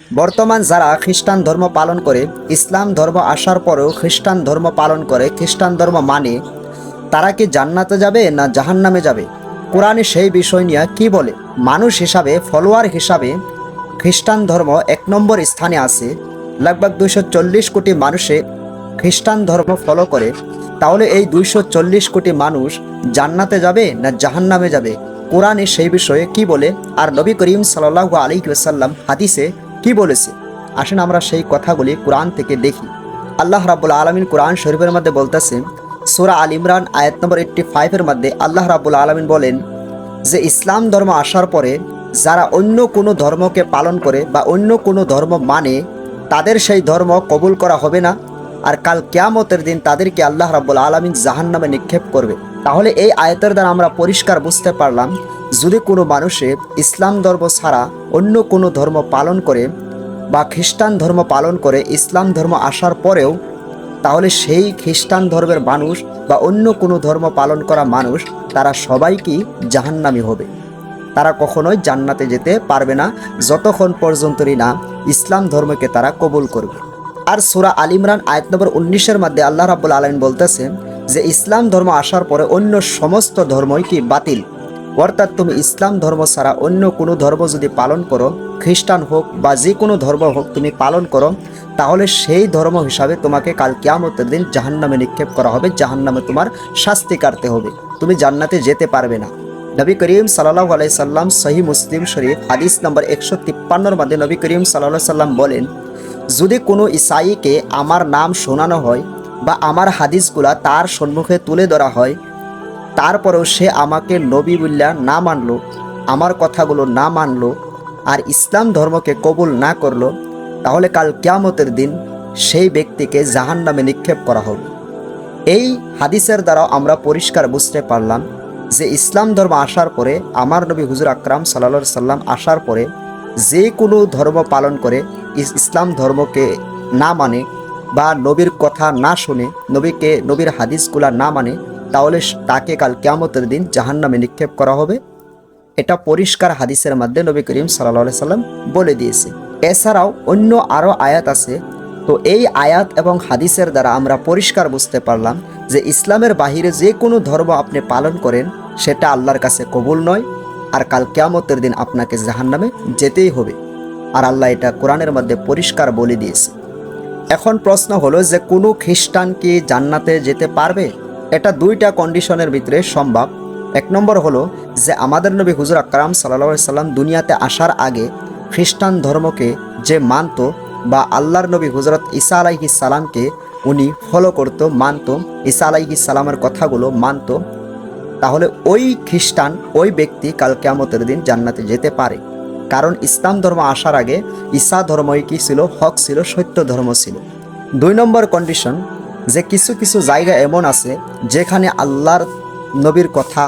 বর্তমান যারা খ্রিস্টান ধর্ম পালন করে, ইসলাম ধর্ম আসার পরেও খ্রিস্টান ধর্ম পালন করে, খ্রিস্টান ধর্ম মানে তারা কি জান্নাতে যাবে না জাহান্নামে যাবে? কোরআনে সেই বিষয় নিয়ে কি বলে? মানুষ হিসাবে, ফলোয়ার হিসাবে খ্রিস্টান ধর্ম এক নম্বর স্থানে আছে। লগভগ দুইশো চল্লিশ কোটি মানুষে খ্রিস্টান ধর্ম ফলো করে। তাহলে এই দুইশো চল্লিশ কোটি মানুষ জান্নাতে যাবে না জাহান্নামে যাবে? কোরআনে সেই বিষয়ে কি বলে? আর নবী করিম সাল্লাহ আলী ওসাল্লাম হাদিসে কি বলেছে? আসেন আমরা সেই কথাগুলি কোরআন থেকে দেখি। আল্লাহ রাবুল আলমিন কোরআন শরীফের মধ্যে বলতেছে সুরা আল ইমরান আয়াত নম্বর এইট্টি ফাইভের মধ্যে আল্লাহ রাবুল আলমিন বলেন, যে ইসলাম ধর্ম আসার পরে যারা অন্য কোনো ধর্মকে পালন করে বা অন্য কোনো ধর্ম মানে তাদের সেই ধর্ম কবুল করা হবে না, আর কাল কেয়ামতের দিন তাদেরকে আল্লাহ রাব্বুল আলমিন জাহান নামে নিক্ষেপ করবে। তাহলে এই আয়তের দ্বারা আমরা পরিষ্কার বুঝতে পারলাম যদি কোনো মানুষে ইসলাম ধর্ম ছাড়া অন্য কোনো ধর্ম পালন করে বা খ্রিস্টান ধর্ম পালন করে ইসলাম ধর্ম আসার পরেও, তাহলে সেই খ্রিস্টান ধর্মের মানুষ বা অন্য কোনো ধর্ম পালন করা মানুষ, তারা সবাই কি জাহান্নামি হবে? তারা কখনোই জান্নাতে যেতে পারবে না, যতক্ষণ পর্যন্তই না ইসলাম ধর্মকে তারা কবুল করবে। আর সুরা আল ইমরান আয়াত নম্বর উনিশের মধ্যে আল্লাহ রাবুল আলমিন বলতেছে যে, ইসলাম ধর্ম আসার পরে অন্য সমস্ত ধর্মই কি বাতিল? অর্থাৎ তুমি ইসলাম ধর্ম ছাড়া অন্য কোনো ধর্ম যদি পালন করো, খ্রিস্টান হোক বা যে কোনো ধর্ম হোক তুমি পালন করো, তাহলে সেই ধর্ম হিসাবে তোমাকে কাল কিয়ামতের দিন জাহান্নামে নিক্ষেপ করা হবে, জাহান্নামে তোমার শাস্তি কাটতে হবে। তুমি জান্নাতে যেতে পারবে না। নবী করিম সাল্লাহ আলাই সাল্লাম সহি মুসলিম শরীফ হাদিস নম্বর একশো তিপ্পান্নর মধ্যে নবী করিম সাল্লাহ সাল্লাম বলেন, যদি কোনো ইসাইকে আমার নাম শোনানো হয় বা আমার হাদিসগুলা তার সম্মুখে তুলে ধরা হয় তারপরেও সে আমাকে নবী বললা না মানলো, আমার কথাগুলো না মানলো, আর ইসলাম ধর্মকে কবুল না করল, তাহলে কাল কিয়ামতের দিন সেই ব্যক্তিকে জাহান নামে নিক্ষেপ করা হবে। এই হাদিসের দ্বারাও আমরা পরিষ্কার বুঝতে পারলাম যে ইসলাম ধর্ম আসার পরে, আমার নবী হুজুর আকরাম সাল্লা সাল্লাম আসার পরে যে কোনো ধর্ম পালন করে ইসলাম ধর্মকে না মানে বা নবীর কথা না শুনে, নবীকে নবীর হাদিসগুলা না মানে তাহলে তাকে কাল কেয়ামতের দিন জাহান্নামে নিক্ষেপ করা হবে। এটা পরিষ্কার হাদিসের মধ্যে নবী করিম সাল্লা সাল্লাম বলে দিয়েছে। এছাড়াও অন্য আরও আয়াত আছে। তো এই আয়াত এবং হাদিসের দ্বারা আমরা পরিষ্কার বুঝতে পারলাম যে ইসলামের বাহিরে যে কোনো ধর্ম আপনি পালন করেন, সেটা আল্লাহর কাছে কবুল নয়। আর কাল কেয়ামতের দিন আপনাকে জাহান্নামে যেতেই হবে। আর আল্লাহ এটা কোরআনের মধ্যে পরিষ্কার বলে দিয়েছে। এখন প্রশ্ন হলো যে কোনো খ্রিস্টান কি জান্নাতে যেতে পারবে? এটা দুইটা কন্ডিশনের ভিতরে সম্ভব। এক নম্বর হলো যে আমাদের নবী হুজুর আকরাম সাল্লা সাল্লাম দুনিয়াতে আসার আগে খ্রিস্টান ধর্মকে যে মানত বা আল্লাহর নবী হুজরত ঈসা আলাইহি সালামকে উনি ফলো করত, মানত, ঈসা আলাইহি সালামের কথাগুলো মানত, তাহলে ওই খ্রিস্টান, ওই ব্যক্তি কাল কেয়ামতের দিন জান্নাতে যেতে পারে। কারণ ইসলাম ধর্ম আসার আগে ঈসা ধর্মই কি ছিল? হক ছিল, সত্য ধর্ম ছিল। দুই নম্বর কন্ডিশন যে কিছু কিছু জায়গা এমন আছে যেখানে আল্লাহর নবীর কথা,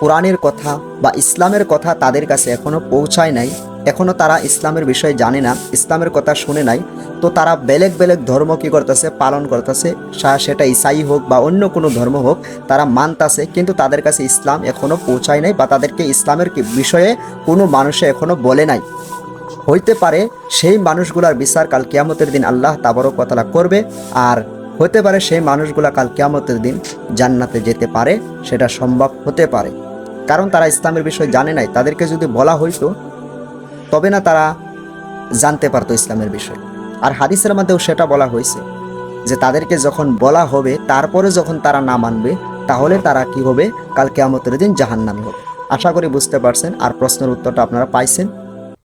কোরআনের কথা বা ইসলামের কথা তাদের কাছে এখনও পৌঁছায় নাই এখনও তারা ইসলামের বিষয়ে জানে না, ইসলামের কথা শুনে নাই, তো তারা বেলেগ বেলেগ ধর্ম কী করতেছে, পালন করতেছে সেটা ইসাই হোক বা অন্য কোনো ধর্ম হোক, তারা মানতাছে, কিন্তু তাদের কাছে ইসলাম এখনও পৌঁছায় নাই বা তাদেরকে ইসলামের বিষয়ে কোনো মানুষে এখনও বলে নাই। হইতে পারে সেই মানুষগুলার বিচার কাল কিয়ামতের দিন আল্লাহ তাবরকতলা করবে, আর হতে পারে সেই মানুষগুলা কাল কিয়ামতের দিন জান্নাতে যেতে পারে, সেটা সম্ভব হতে পারে। কারণ তারা ইসলামের বিষয় জানে নাই, তাদেরকে যদি বলা হইতো, তবে না তারা জানতে পারতো ইসলামের বিষয়। আর হাদিসের মধ্যেও সেটা বলা হয়েছে যে তাদেরকে যখন বলা হবে, তারপরে যখন তারা না মানবে, তাহলে তারা কি হবে? কাল কেয়ামতের দিন জাহান্নামী হবে। আশা করি বুঝতে পারছেন, আর প্রশ্নের উত্তরটা আপনারা পাইছেন।